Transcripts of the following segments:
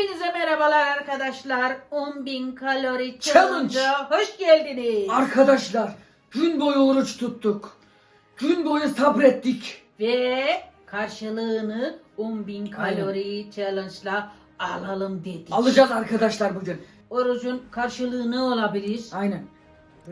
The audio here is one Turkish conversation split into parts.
Hepinize merhabalar arkadaşlar. 10.000 kalori Challenge. challenge'a hoş geldiniz. Arkadaşlar gün boyu oruç tuttuk. Gün boyu sabrettik. Ve karşılığını 10.000 kalori challenge'la alalım dedik. Alacağız arkadaşlar bugün. Orucun karşılığı ne olabilir? Aynen.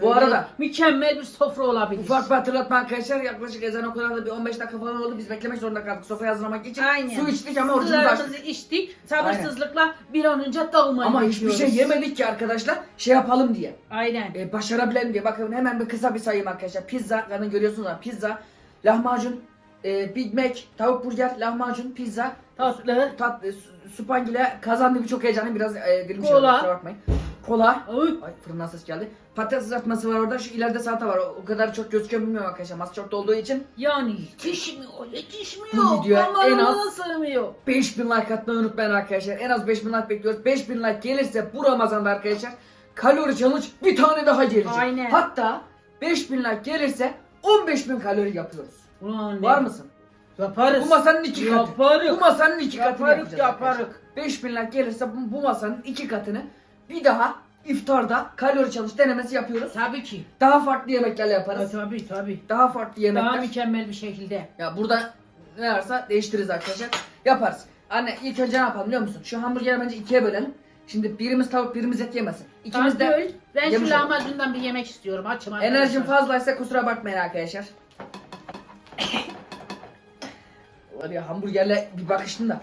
Bu arada mükemmel bir sofra olabilir. ufak bir hatırlatma arkadaşlar yaklaşık ezan okunalı bir 15 dakika falan oldu. Biz beklemek zorunda kaldık sofraya hazırlamak için. Aynen. Su içtik ama orucumuzu Sularımızı açtık. içtik. Sabırsızlıkla bir an önce dağılmayı Ama hiçbir bekliyoruz. şey yemedik ki arkadaşlar. Şey yapalım diye. Aynen. E, başarabilelim diye. Bakın hemen bir kısa bir sayayım arkadaşlar. Pizza, yani görüyorsunuz ama pizza, lahmacun, e, Big Mac, tavuk burger, lahmacun, pizza, Tatlı. tat, e, su- supangile kazandı çok heyecanlı biraz e, dilim şey Kola. oldu, kusura bakmayın. Kola. Oy. Ay fırından ses geldi. Patates kızartması var orada. Şu ileride salata var. O, kadar çok gözüküyor bilmiyorum arkadaşlar. Masa çok olduğu için. Yani yetişmiyor, yetişmiyor. Bu videoya en az- sığmıyor. 5000 like atmayı unutmayın arkadaşlar. En az 5000 like bekliyoruz. 5000 like gelirse bu Ramazan'da arkadaşlar kalori challenge bir tane daha gelecek. Aynen. Hatta 5000 like gelirse 15000 kalori yapıyoruz. Ulan ne? Var mısın? Yaparız. Bu masanın iki katı. Yaparız. Bu masanın iki katını Yaparız, yapacağız. yaparız. arkadaşlar. 5000 like gelirse bu, bu masanın iki katını bir daha iftarda kalori challenge denemesi yapıyoruz. Tabii ki. Daha farklı yemeklerle yaparız. Tabii tabii. Daha farklı yemekler. Daha mükemmel bir şekilde. Ya burada ne varsa değiştiririz arkadaşlar. Yaparız. Anne ilk önce ne yapalım biliyor musun? Şu hamburgeri bence ikiye bölelim. Şimdi birimiz tavuk birimiz et yemesin. İkimiz de Tabii. Ben yemiş şu olalım. lahmacundan bir yemek istiyorum. Açım arkadaşlar. enerjim fazlaysa kusura bakmayın arkadaşlar. Var ya hamburgerle bir bakıştım da.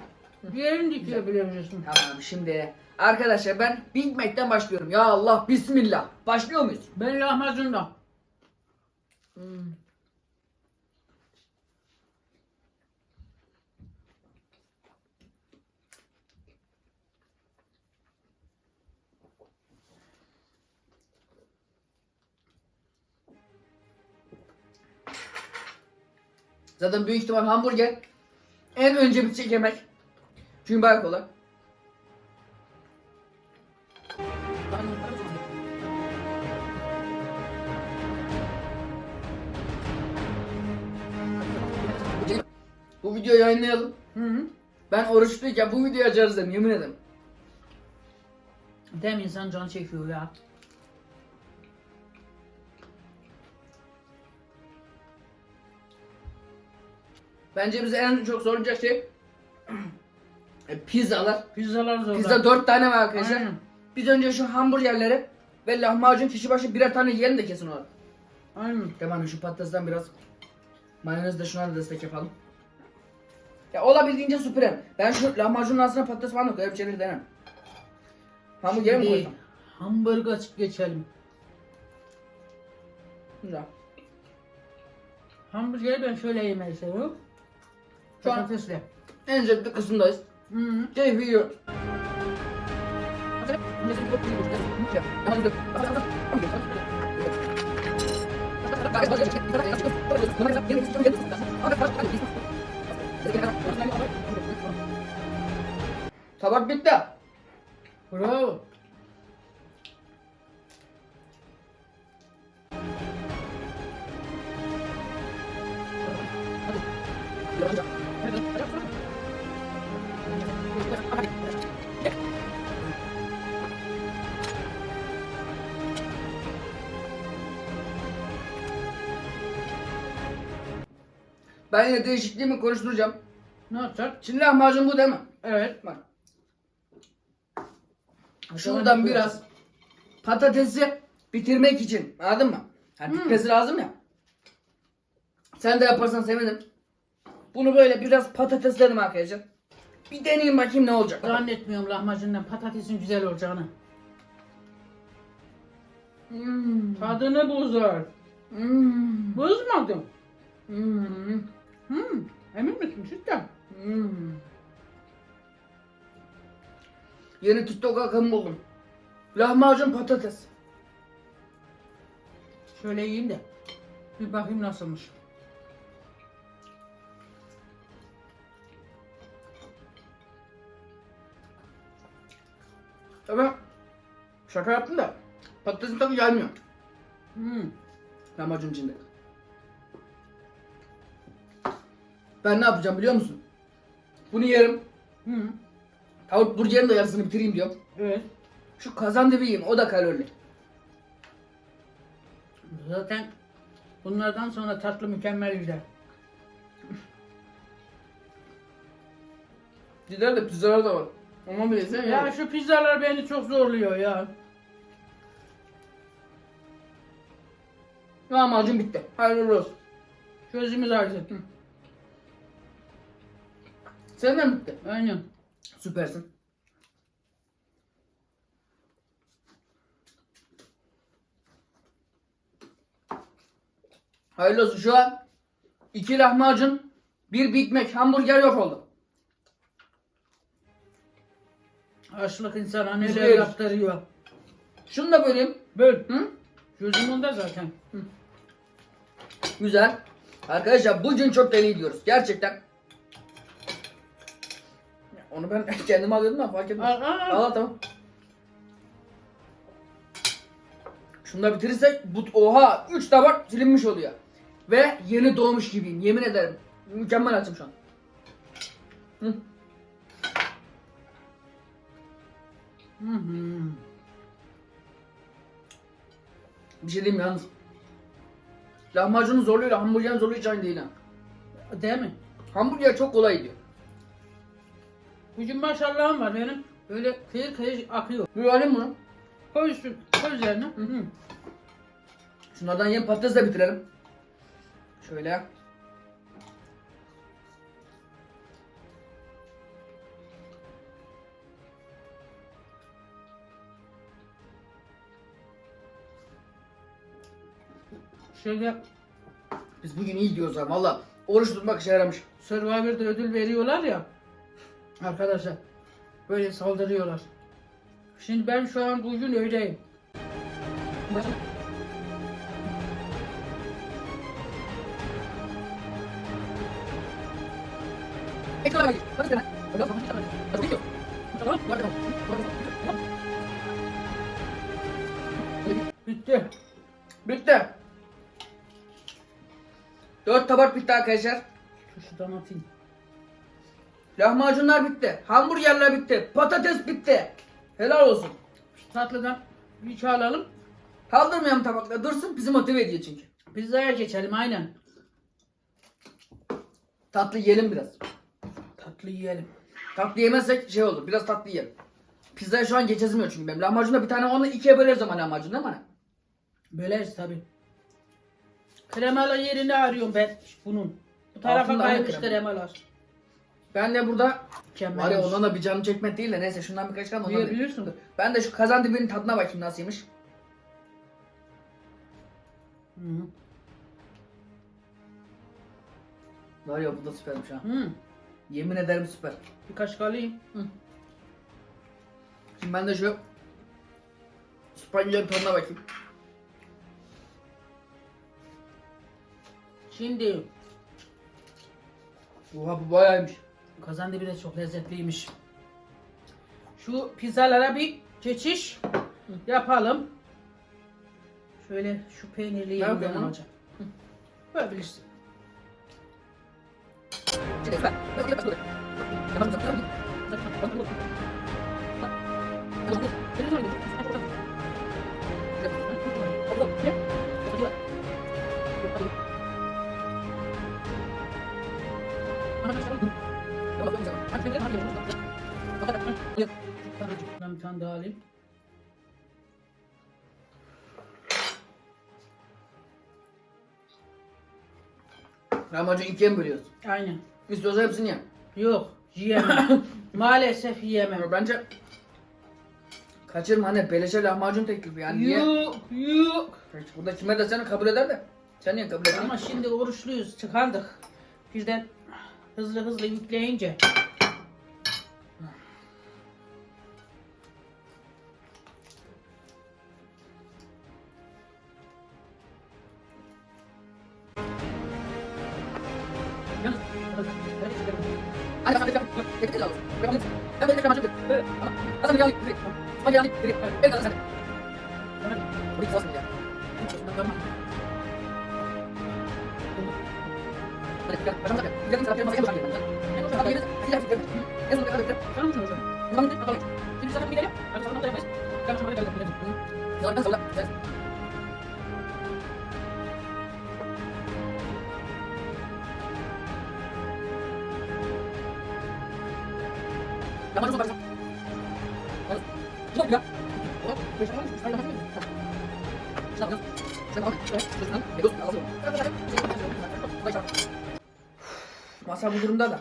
Yerin dikiyor biliyor musun? Tamam şimdi arkadaşlar ben Big Mac'ten başlıyorum. Ya Allah bismillah. Başlıyor muyuz? Ben lahmacundan. Hmm. Zaten büyük ihtimal hamburger en önce bitecek yemek. Çünkü bayağı kolay. Bu videoyu yayınlayalım. Hı hı. Ben oruçluyken bu videoyu açarız dedim yemin ederim. Dem insan can çekiyor ya. Bence bize en çok sorulacak şey e, pizzalar. Pizzalar zor. Pizza 4 tane var arkadaşlar. Aynen. Biz önce şu hamburgerleri ve lahmacun kişi başı birer tane yiyelim de kesin olarak. Aynen. Tamam şu patatesten biraz mayonez de şuna da destek yapalım. Ya olabildiğince süpürelim. Ben şu lahmacunun altına patates falan koyup bir şeyleri denem. Hamburgeri mi koysam? Hamburger geçelim. Güzel. Hamburgeri ben şöyle yemeyi seviyorum. Şu an- Patatesle. En zevkli kısımdayız. Hı hı. Keyfi yiyor. Tabak bitti. Ben yine değişikliğimi konuşturacağım. Ne yapacak? Şimdi lahmacun bu değil mi? Evet. Bak. Şuradan biraz patatesi bitirmek için. Anladın mı? Yani Hmm. bitmesi lazım ya. Sen de yaparsan sevinirim. Bunu böyle biraz patateslerim arkadaşlar. Bir deneyeyim bakayım ne olacak. Zannetmiyorum lahmacundan patatesin güzel olacağını. Hmm. Tadını bozar. Hmm. Bozmadım. Hmm. Hmm. Emin misin cidden? Hmm. Yeni TikTok akımı buldum. Lahmacun patates. Şöyle yiyeyim de. Bir bakayım nasılmış. Ama şaka yaptım da patatesin tadı gelmiyor. Hmm. Lahmacun içinde. Ben ne yapacağım biliyor musun? Bunu yerim. Hmm. Tavuk burgerin de yarısını bitireyim diyorum. Evet. Şu kazan dibi yiyeyim o da kalorili. Zaten bunlardan sonra tatlı mükemmel gider. Gider de pizzalar da var. Ama bir yesen Ya şu pizzalar beni çok zorluyor ya. Lahmacun bitti. Hayırlı olsun. Gözümüz aydın. Senden bitti. Aynen. Süpersin. Hayırlı olsun şu an iki lahmacun, bir Big Mac, hamburger yok oldu. Açlık insana neler yeriz. yaptırıyor. Şunu da böleyim. Böl. Hı? Gözüm onda zaten. Güzel. Arkadaşlar bugün çok deli gidiyoruz. Gerçekten. Onu ben kendim alıyordum da fark etmez. Al, tamam. Şunu da bitirirsek bu oha 3 tabak silinmiş oluyor. Ve yeni doğmuş gibiyim yemin ederim. Mükemmel açım şu an. Hı. Hı hı. Bir şey diyeyim yalnız. Lahmacunun zorluğuyla hamburgerin zorluğu hiç aynı değil ha. Değil mi? Hamburger çok kolay gidiyor. Bugün maşallahım var benim. Böyle kıyır kıyır akıyor. Alayım bunu. Koy üstüne, koy üzerine. Hı hı. Şunlardan yem patates de bitirelim. Şöyle. Şöyle Biz bugün iyi gidiyoruz ha valla. Oruç tutmak işe yaramış. Survivor'da ödül veriyorlar ya. Arkadaşlar böyle saldırıyorlar. Şimdi ben şu an bugün öyleyim. Bitti. Bitti. Dört tabak bitti arkadaşlar. Şuradan atayım. Lahmacunlar bitti. Hamburgerler bitti. Patates bitti. Helal olsun. Şu tatlıdan bir alalım. Kaldırmayalım tabakla dursun bizi motive ediyor çünkü. Pizzaya geçelim aynen. Tatlı yiyelim biraz. Tatlı yiyelim. Tatlı yemezsek şey olur biraz tatlı yiyelim. Pizzaya şu an geçezmiyor çünkü benim. Lahmacunda bir tane onu ikiye böleriz ama lahmacun değil mi? Böleriz tabi. Kremalı yerini arıyorum ben bunun. Bu tarafa Altında kaymış krema. kremalar. Ben de burada Mükemmel. var ya ondan da bir canım çekmek değil de neyse şundan birkaç tane ondan da- Yiyebilirsin. Ben de şu kazan dibinin tadına bakayım nasılmış. Hı -hı. Var ya bu da süpermiş ha. Hı. Yemin ederim süper. Bir kaşık alayım. Şimdi ben de şu İspanyol tadına bakayım. Şimdi Oha bu bayağıymış. Kazan dibi de çok lezzetliymiş. Şu pizzalara bir geçiş yapalım. Şöyle şu peynirli lan? alacağım. Böyle bilirsin. Ben bir tane daha alayım. Lahmacun ikiye mi bölüyoruz? Aynen. İstiyorsan hepsini ye. Yok yiyemem. Maalesef yiyemem. Ama bence kaçırma anne beleşe lahmacun teklifi yani niye? Yok yok. Burada kime desene kabul eder de. Sen niye kabul ediyorsun? Ama şimdi oruçluyuz çıkardık. Birden hızlı hızlı yükleyince. Hadi gel. Masa bu durumda da.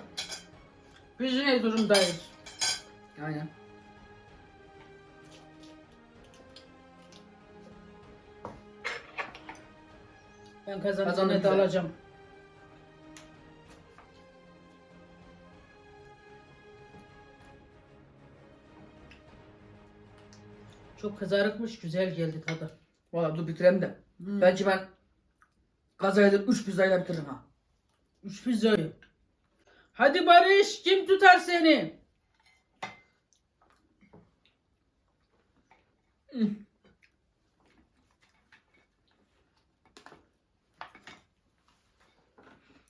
Biz ne durumdayız? Aynen. Ben de güzel. alacağım. Çok kızarıkmış, güzel geldi tadı. Valla dur bitirelim de. Hmm. Belki ben gazayla 3 pizzayla bitiririm ha. Üç pizzayı. Hadi Barış, kim tutar seni?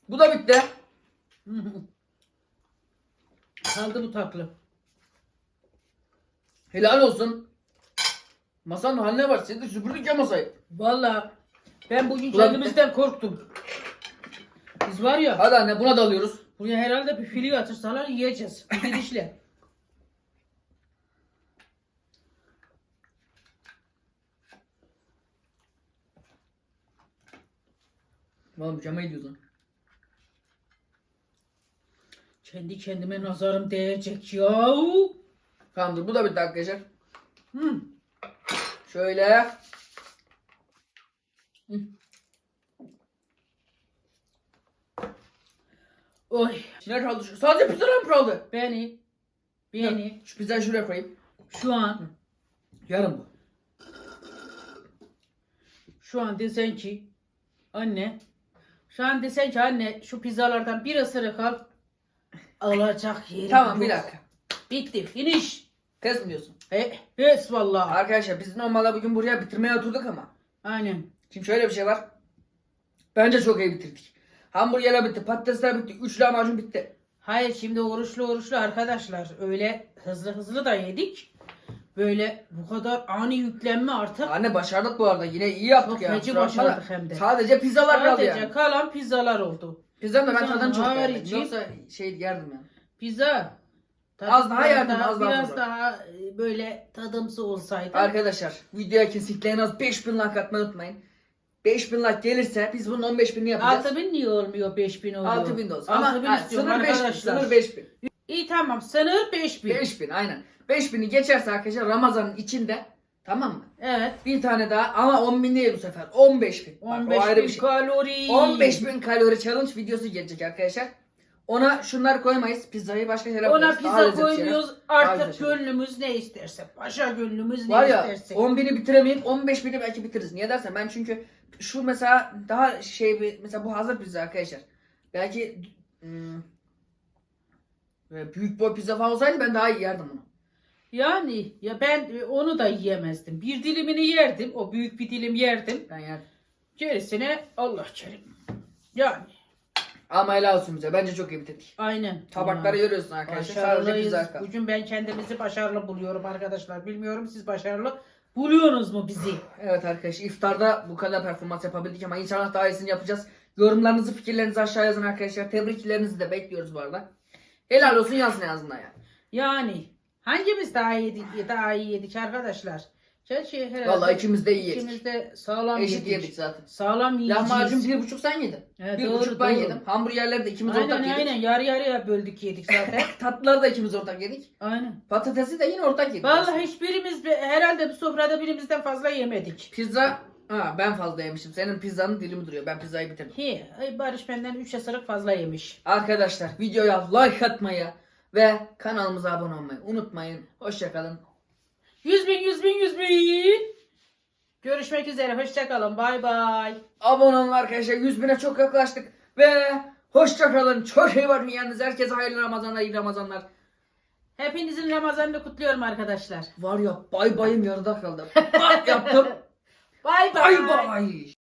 Bu da bitti. Kaldı bu tatlı. Helal olsun. Masanın haline bak. Sen de süpürdük ya masayı. Vallahi ben bugün Ulan- kendimizden korktum. Biz var ya, Hadi anne buna da alıyoruz. Buraya herhalde bir fili atırsalar yiyeceğiz. Bir Gidişle. Valla mükemmel ediyorsun. Kendi kendime nazarım değecek ya. Tamam dur bu da bitti arkadaşlar. Hmm. Şöyle. Oy. Şimdi kaldı şu. Sadece pizzalar mı kaldı? Beni, beni Şu pizzayı şuraya koyayım. şu an, Yarım bu. şu an desen ki anne, şu an desen ki anne şu pizzalardan bir ısırık al. Alacak yerim Tamam bir yok. dakika. Bitti, finish. Test mi diyorsun? E, yes vallahi. Arkadaşlar biz normalde bugün buraya bitirmeye oturduk ama. Aynen. Şimdi şöyle bir şey var. Bence çok iyi bitirdik. Hamburgerler bitti, patatesler bitti, üç lahmacun bitti. Hayır şimdi oruçlu oruçlu arkadaşlar öyle hızlı hızlı da yedik. Böyle bu kadar ani yüklenme artık. Anne başardık bu arada. Yine iyi yaptık Çok ya. da. başardık hem de. Sadece pizzalar kaldı Sadece yani. kalan pizzalar oldu. Pizzanın da ben tadını çok beğendim. Yoksa şey yerdim yani. Pizza. Az daha yerdim, az daha Biraz daha e, böyle tadımsı olsaydı. Arkadaşlar videoya kesinlikle en az 5000 like atmayı unutmayın. 5000 like gelirse biz bunun 15000'ini yapacağız. 6000 niye olmuyor 5000 oluyor? 6000 de olsun. Ama 6000 ha, istiyorum sınır 5000. arkadaşlar. Sınır 5000. İyi tamam sınır 5000. 5000 aynen. 5000'i geçerse arkadaşlar Ramazan'ın içinde tamam mı? Evet. Bir tane daha ama 10.000 değil bu sefer. 15.000. Bak, 15 o ayrı bir bin şey. kalori. 15.000 kalori challenge videosu gelecek arkadaşlar. Ona şunları koymayız. Pizzayı başka şeyler Ona koyarız. Daha pizza lezzetli şeyler. koymuyoruz. Daha Artık güzel şeyler. gönlümüz ne isterse. Paşa gönlümüz ne Var ya isterse. 10.000'i bitiremeyip 15.000'i belki bitiririz. Niye dersen ben çünkü şu mesela daha şey bir mesela bu hazır pizza arkadaşlar. Belki hmm, böyle büyük boy pizza falan olsaydı ben daha iyi yerdim bunu. Yani ya ben e, onu da yiyemezdim. Bir dilimini yerdim. O büyük bir dilim yerdim. Ben yerdim. Gerisine Allah kerim. Yani Ama helal olsun bize. Bence çok iyi bitirdik. aynen. Tabakları görüyorsun arkadaşlar. Sadece Başarılıyız. kaldı. Bugün ben kendimizi başarılı buluyorum arkadaşlar. Bilmiyorum siz başarılı buluyorsunuz mu bizi? Evet arkadaşlar iftarda bu kadar performans yapabildik ama inşallah daha iyisini yapacağız. Yorumlarınızı, fikirlerinizi aşağı yazın arkadaşlar. Tebriklerinizi de bekliyoruz bu arada. Helal olsun yazın en azından ya. Yani hangimiz daha iyi yedik, daha iyi yedik arkadaşlar? Gerçi herhalde Vallahi ikimiz de iyi yedik. ikimiz de sağlam Eşit yedik. yedik zaten. Sağlam yiyeceğiz. Lahmacun bir buçuk sen yedin. Evet, bir doğru, buçuk ben doğru. yedim. Hamburgerleri de ikimiz ortak Aynen yedik. aynen yarı yarıya böldük yedik zaten. Tatlıları da ikimiz ortak yedik. aynen. Patatesi de yine ortak yedik. Vallahi hiçbirimiz herhalde bu sofrada birimizden fazla yemedik. Pizza ha, ben fazla yemişim. Senin pizzanın dilimi duruyor. Ben pizzayı bitirdim. Hi, ay Barış benden 3 ısırık fazla yemiş. Arkadaşlar videoya like atmayı ve kanalımıza abone olmayı unutmayın. Hoşçakalın. 100 bin 100 bin 100 bin. Görüşmek üzere. Hoşçakalın. Bay bay. Abone olun arkadaşlar. 100 bine çok yaklaştık. Ve hoşçakalın. Çok iyi bakın kendinize. Herkese hayırlı Ramazanlar, iyi Ramazanlar. Hepinizin Ramazanını kutluyorum arkadaşlar. Var ya bay bayım yarıda kaldı. Bak yaptım. Bay bay. Bay bay.